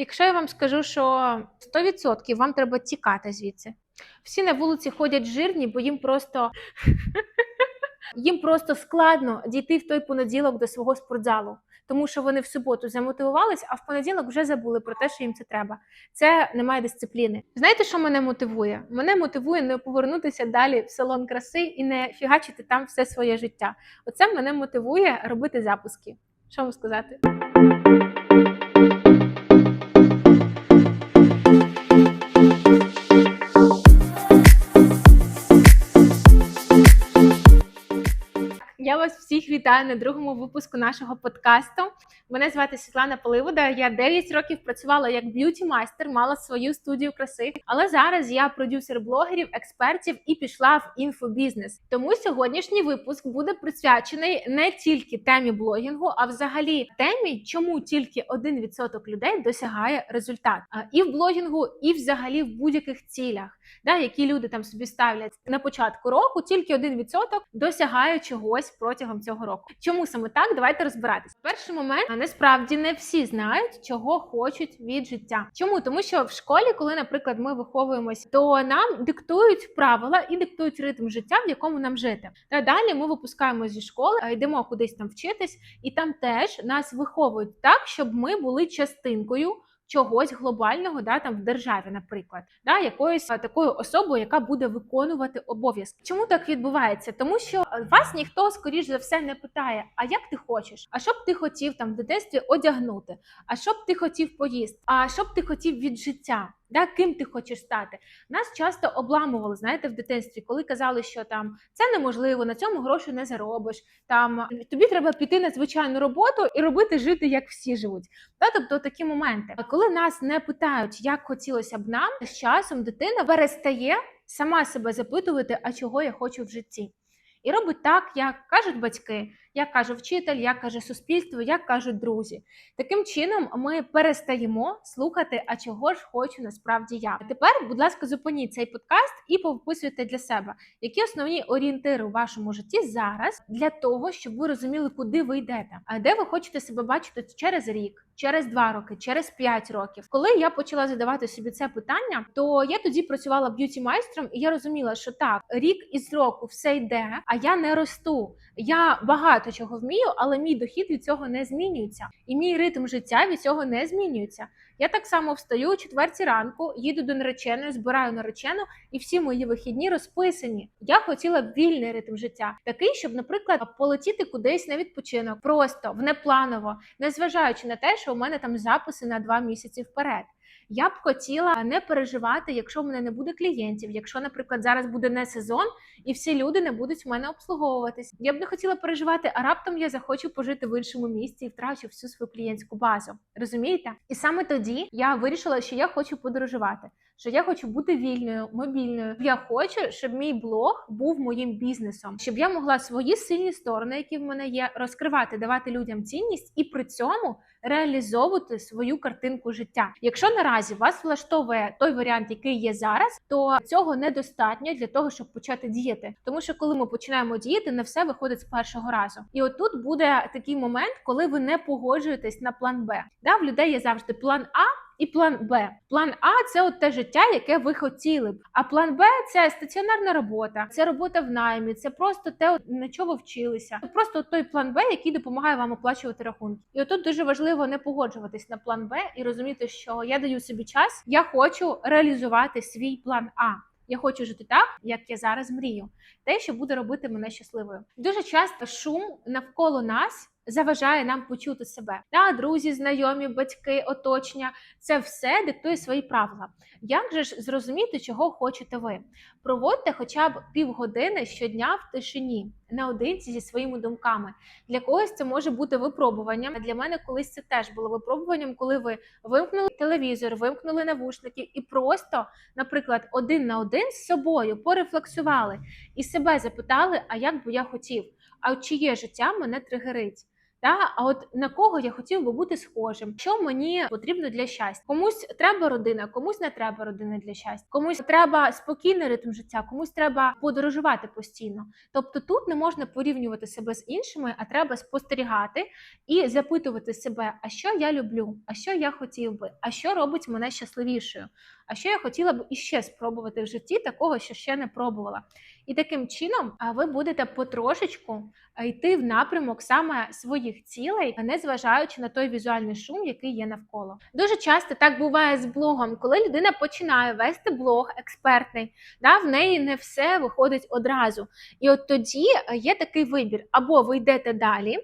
Якщо я вам скажу, що 100% вам треба тікати звідси. Всі на вулиці ходять жирні, бо їм просто їм просто складно дійти в той понеділок до свого спортзалу, тому що вони в суботу замотивувались, а в понеділок вже забули про те, що їм це треба. Це немає дисципліни. Знаєте, що мене мотивує? Мене мотивує не повернутися далі в салон краси і не фігачити там все своє життя. Оце мене мотивує робити запуски. Що вам сказати? Всіх вітаю на другому випуску нашого подкасту. Мене звати Світлана Поливода. Я 9 років працювала як б'юті майстер, мала свою студію краси. Але зараз я продюсер блогерів, експертів і пішла в інфобізнес. Тому сьогоднішній випуск буде присвячений не тільки темі блогінгу, а взагалі темі, чому тільки 1% людей досягає результат і в блогінгу, і взагалі в будь-яких цілях, да, які люди там собі ставлять на початку року, тільки 1% досягає чогось протягом цього року. Чому саме так? Давайте розбиратись. Перший момент насправді не всі знають, чого хочуть від життя. Чому? Тому що в школі, коли, наприклад, ми виховуємось, то нам диктують правила і диктують ритм життя, в якому нам жити. Та далі ми випускаємося зі школи, йдемо кудись там вчитись, і там теж нас виховують так, щоб ми були частинкою. Чогось глобального, да там в державі, наприклад, да якоюсь такою особою, яка буде виконувати обов'язки. Чому так відбувається? Тому що вас ніхто, скоріш за все, не питає: а як ти хочеш? А що б ти хотів там в дитинстві одягнути? А що б ти хотів поїсти? А що б ти хотів від життя? Да, ким ти хочеш стати? Нас часто обламували, знаєте, в дитинстві, коли казали, що там це неможливо, на цьому гроші не заробиш. Там тобі треба піти на звичайну роботу і робити жити, як всі живуть. Та тобто такі моменти. А коли нас не питають, як хотілося б нам, з часом дитина перестає сама себе запитувати, а чого я хочу в житті. І робить так, як кажуть батьки, як каже вчитель, як каже суспільство, як кажуть друзі. Таким чином ми перестаємо слухати, а чого ж хочу насправді я. Тепер, будь ласка, зупиніть цей подкаст і повписуйте для себе, які основні орієнтири у вашому житті зараз для того, щоб ви розуміли, куди ви йдете, а де ви хочете себе бачити через рік, через два роки, через п'ять років. Коли я почала задавати собі це питання, то я тоді працювала б'юті майстром, і я розуміла, що так, рік із року все йде, а я не росту. Я багато чого вмію, але мій дохід від цього не змінюється, і мій ритм життя від цього не змінюється. Я так само встаю о четвертій ранку, їду до нареченої, збираю наречену, і всі мої вихідні розписані. Я хотіла б вільний ритм життя, такий, щоб, наприклад, полетіти кудись на відпочинок, просто внепланово, незважаючи на те, що у мене там записи на два місяці вперед. Я б хотіла не переживати, якщо в мене не буде клієнтів, якщо, наприклад, зараз буде не сезон, і всі люди не будуть в мене обслуговуватись. Я б не хотіла переживати, а раптом я захочу пожити в іншому місці і втрачу всю свою клієнтську базу. Розумієте? І саме тоді я вирішила, що я хочу подорожувати, що я хочу бути вільною, мобільною. Я хочу, щоб мій блог був моїм бізнесом, щоб я могла свої сильні сторони, які в мене є, розкривати, давати людям цінність і при цьому реалізовувати свою картинку життя. Якщо наразі вас влаштовує той варіант, який є зараз, то цього недостатньо для того, щоб почати діяти. Тому що коли ми починаємо діяти, не все виходить з першого разу. І отут буде такий момент, коли ви не погоджуєтесь на план Б. Да, в людей є завжди план А. І план Б. План А це от те життя, яке ви хотіли б. А план Б це стаціонарна робота, це робота в наймі, це просто те, на чого вчилися. Це просто той план Б, який допомагає вам оплачувати рахунки. І отут дуже важливо не погоджуватись на план Б і розуміти, що я даю собі час, я хочу реалізувати свій план А. Я хочу жити так, як я зараз мрію, те, що буде робити мене щасливою. Дуже часто шум навколо нас заважає нам почути себе. Та друзі, знайомі, батьки, оточення це все диктує свої правила. Як же ж зрозуміти, чого хочете ви? Проводьте хоча б півгодини щодня в тишині, наодинці зі своїми думками. Для когось це може бути випробуванням. А для мене колись це теж було випробуванням, коли ви вимкнули телевізор, вимкнули навушники і просто, наприклад, один на один з собою порефлексували і себе запитали, а як би я хотів, а чиє життя мене тригерить. Да? А от на кого я хотів би бути схожим? Що мені потрібно для щастя? Комусь треба родина, комусь не треба родина для щастя. Комусь треба спокійний ритм життя, комусь треба подорожувати постійно. Тобто тут не можна порівнювати себе з іншими, а треба спостерігати і запитувати себе, а що я люблю, а що я хотів би, а що робить мене щасливішою, а що я хотіла б іще спробувати в житті, такого, що ще не пробувала. І таким чином ви будете потрошечку йти в напрямок саме своїх цілей, не зважаючи на той візуальний шум, який є навколо. Дуже часто так буває з блогом, коли людина починає вести блог експертний, да, в неї не все виходить одразу. І от тоді є такий вибір: або ви йдете далі.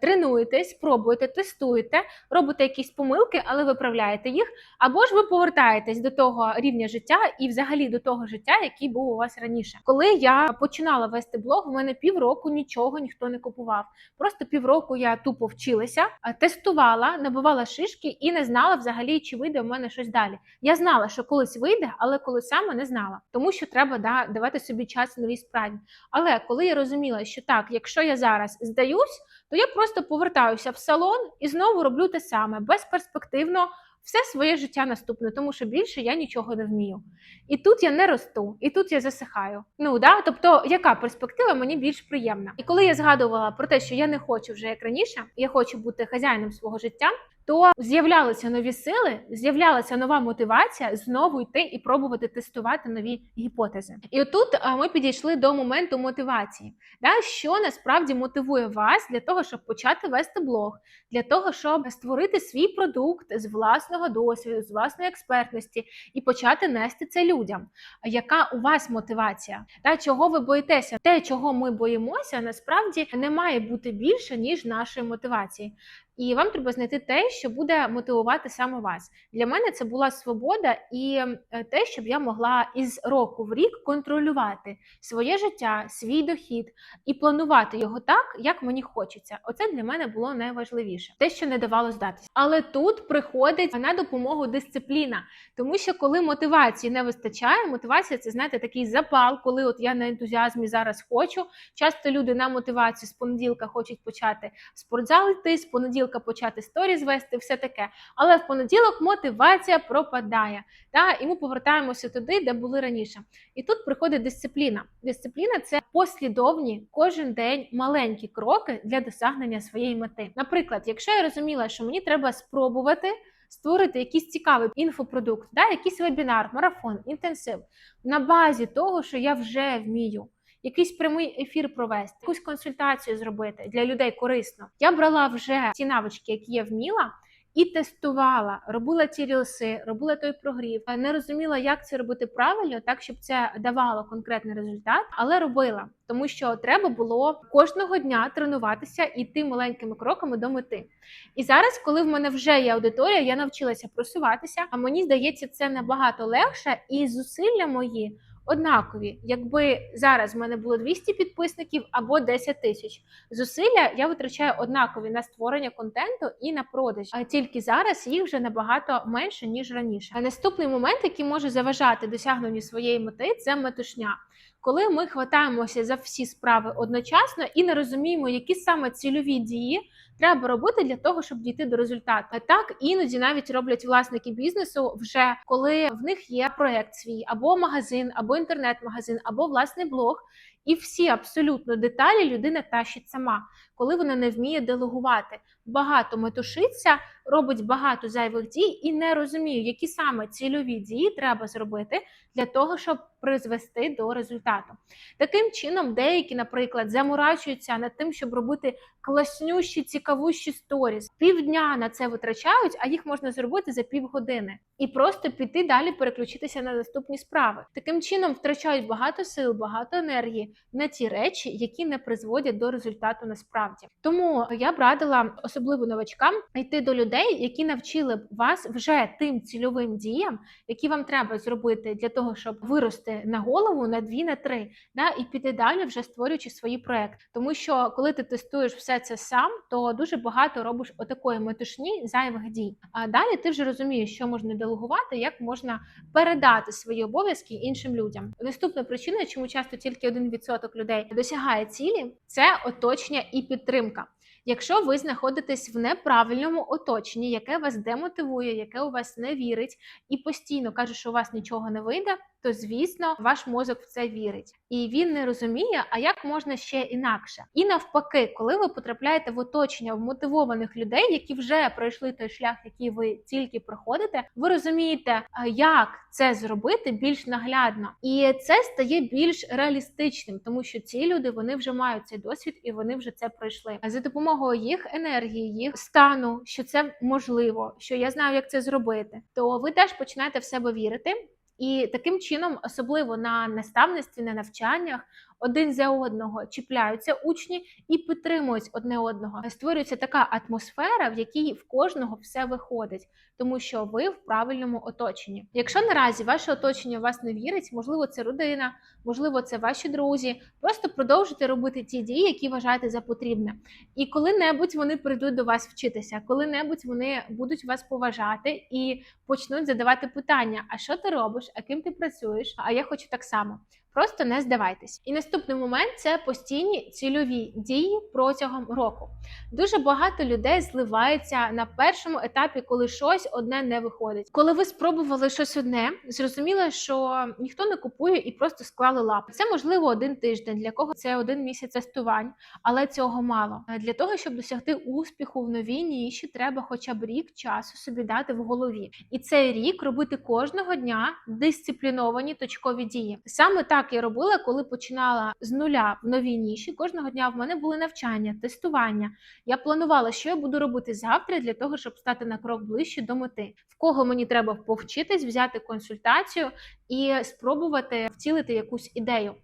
Тренуєтесь, пробуєте, тестуєте, робите якісь помилки, але виправляєте їх. Або ж ви повертаєтесь до того рівня життя і взагалі до того життя, який був у вас раніше. Коли я починала вести блог, у мене півроку нічого ніхто не купував. Просто півроку я тупо вчилася, тестувала, набивала шишки і не знала взагалі, чи вийде в мене щось далі. Я знала, що колись вийде, але коли саме не знала, тому що треба да, давати собі час новій справі. Але коли я розуміла, що так, якщо я зараз здаюсь, то я просто повертаюся в салон і знову роблю те саме безперспективно. Все своє життя наступне, тому що більше я нічого не вмію. І тут я не росту, і тут я засихаю. Ну да, тобто, яка перспектива мені більш приємна? І коли я згадувала про те, що я не хочу вже як раніше, я хочу бути хазяїном свого життя, то з'являлися нові сили, з'являлася нова мотивація знову йти і пробувати тестувати нові гіпотези. І отут ми підійшли до моменту мотивації. Да? Що насправді мотивує вас для того, щоб почати вести блог, для того, щоб створити свій продукт з власного досвіду, з власної експертності і почати нести це людям. Яка у вас мотивація? Та чого ви боїтеся? Те, чого ми боїмося, насправді не має бути більше ніж нашої мотивації. І вам треба знайти те, що буде мотивувати саме вас. Для мене це була свобода і е, те, щоб я могла із року в рік контролювати своє життя, свій дохід і планувати його так, як мені хочеться. Оце для мене було найважливіше, те, що не давало здатися. Але тут приходить на допомогу дисципліна, тому що коли мотивації не вистачає, мотивація це знаєте такий запал, коли от я на ентузіазмі зараз хочу. Часто люди на мотивацію з понеділка хочуть почати в спортзал йти, з понеділка почати сторіз вести, все таке. Але в понеділок мотивація пропадає. Та? І ми повертаємося туди, де були раніше. І тут приходить дисципліна. Дисципліна це послідовні кожен день маленькі кроки для досягнення своєї мети. Наприклад, якщо я розуміла, що мені треба спробувати. Створити якийсь цікавий інфопродукт, да, якийсь вебінар, марафон, інтенсив на базі того, що я вже вмію якийсь прямий ефір провести, якусь консультацію зробити для людей корисно. Я брала вже ті навички, які я вміла. І тестувала, робила ці рілси, робила той прогрів. Не розуміла, як це робити правильно, так щоб це давало конкретний результат, але робила, тому що треба було кожного дня тренуватися і йти маленькими кроками до мети. І зараз, коли в мене вже є аудиторія, я навчилася просуватися. А мені здається, це набагато легше, і зусилля мої однакові. Якби зараз в мене було 200 підписників або 10 тисяч зусилля, я витрачаю однакові на створення контенту і на продаж. А тільки зараз їх вже набагато менше ніж раніше. А наступний момент, який може заважати досягненню своєї мети, це метушня. Коли ми хватаємося за всі справи одночасно і не розуміємо, які саме цільові дії треба робити для того, щоб дійти до результату. Так іноді навіть роблять власники бізнесу, вже коли в них є проект свій, або магазин, або інтернет-магазин, або власний блог. І всі абсолютно деталі людина тащить сама, коли вона не вміє делегувати. Багато метушиться, робить багато зайвих дій і не розуміє, які саме цільові дії треба зробити для того, щоб призвести до результату. Таким чином, деякі, наприклад, заморачуються над тим, щоб робити класнющі, цікавущі сторіс. Півдня на це витрачають, а їх можна зробити за півгодини. І просто піти далі переключитися на наступні справи. Таким чином втрачають багато сил, багато енергії на ті речі, які не призводять до результату насправді. Тому я б радила особливо новачкам йти до людей, які навчили б вас вже тим цільовим діям, які вам треба зробити для того, щоб вирости на голову на дві, на три, да, і піти далі, вже створюючи свої проекти. Тому що коли ти тестуєш все це сам, то дуже багато робиш отакої метушні зайвих дій. А далі ти вже розумієш, що можна делегувати, як можна передати свої обов'язки іншим людям. Наступна причина, чому часто тільки 1% людей досягає цілі, це оточення і підтримка. Якщо ви знаходитесь в неправильному оточенні, яке вас демотивує, яке у вас не вірить, і постійно каже, що у вас нічого не вийде, то звісно ваш мозок в це вірить, і він не розуміє, а як можна ще інакше. І навпаки, коли ви потрапляєте в оточення вмотивованих людей, які вже пройшли той шлях, який ви тільки проходите, ви розумієте, як це зробити більш наглядно, і це стає більш реалістичним, тому що ці люди вони вже мають цей досвід і вони вже це пройшли. За допомогою їх енергії, їх стану, що це можливо, що я знаю, як це зробити, то ви теж починаєте в себе вірити. І таким чином, особливо на наставництві, на навчаннях, один за одного чіпляються учні і підтримують одне одного. Створюється така атмосфера, в якій в кожного все виходить, тому що ви в правильному оточенні. Якщо наразі ваше оточення вас не вірить, можливо, це родина, можливо, це ваші друзі. Просто продовжуйте робити ті дії, які вважаєте за потрібне. І коли-небудь вони прийдуть до вас вчитися, коли-небудь вони будуть вас поважати і почнуть задавати питання: а що ти робиш, а ким ти працюєш? А я хочу так само. Просто не здавайтесь. І наступний момент це постійні цільові дії протягом року. Дуже багато людей зливається на першому етапі, коли щось одне не виходить. Коли ви спробували щось одне, зрозуміло, що ніхто не купує і просто склали лапи. Це можливо один тиждень, для кого це один місяць тестувань, але цього мало. Для того щоб досягти успіху в новій ніші, треба хоча б рік часу собі дати в голові, і цей рік робити кожного дня дисципліновані точкові дії. Саме так я робила, коли починала з нуля в новій ніші. Кожного дня в мене були навчання, тестування. Я планувала, що я буду робити завтра для того, щоб стати на крок ближче до мети. В кого мені треба повчитись, взяти консультацію і спробувати втілити якусь ідею.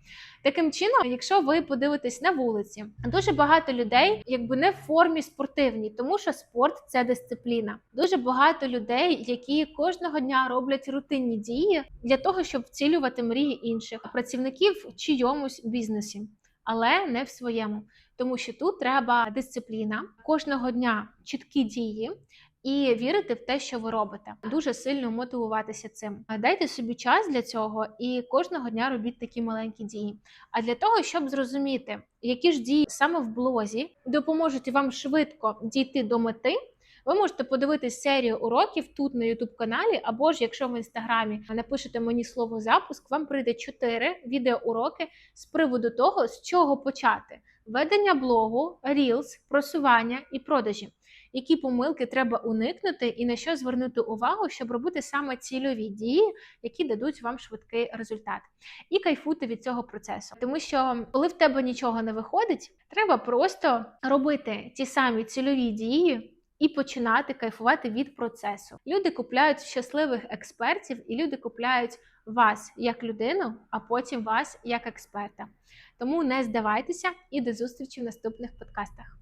Таким чином, якщо ви подивитесь на вулиці, дуже багато людей якби не в формі спортивній, тому що спорт це дисципліна. Дуже багато людей, які кожного дня роблять рутинні дії для того, щоб вцілювати мрії інших працівників в чийомусь бізнесі, але не в своєму. Тому що тут треба дисципліна кожного дня чіткі дії. І вірити в те, що ви робите, дуже сильно мотивуватися цим. Дайте собі час для цього і кожного дня робіть такі маленькі дії. А для того, щоб зрозуміти, які ж дії саме в блозі допоможуть вам швидко дійти до мети. Ви можете подивитись серію уроків тут на youtube каналі, або ж якщо в інстаграмі напишете мені слово запуск, вам прийде 4 відеоуроки з приводу того, з чого почати: ведення блогу, Reels, просування і продажі. Які помилки треба уникнути, і на що звернути увагу, щоб робити саме цільові дії, які дадуть вам швидкий результат, і кайфути від цього процесу. Тому що, коли в тебе нічого не виходить, треба просто робити ті самі цільові дії. І починати кайфувати від процесу. Люди купляють щасливих експертів, і люди купляють вас як людину, а потім вас як експерта. Тому не здавайтеся і до зустрічі в наступних подкастах.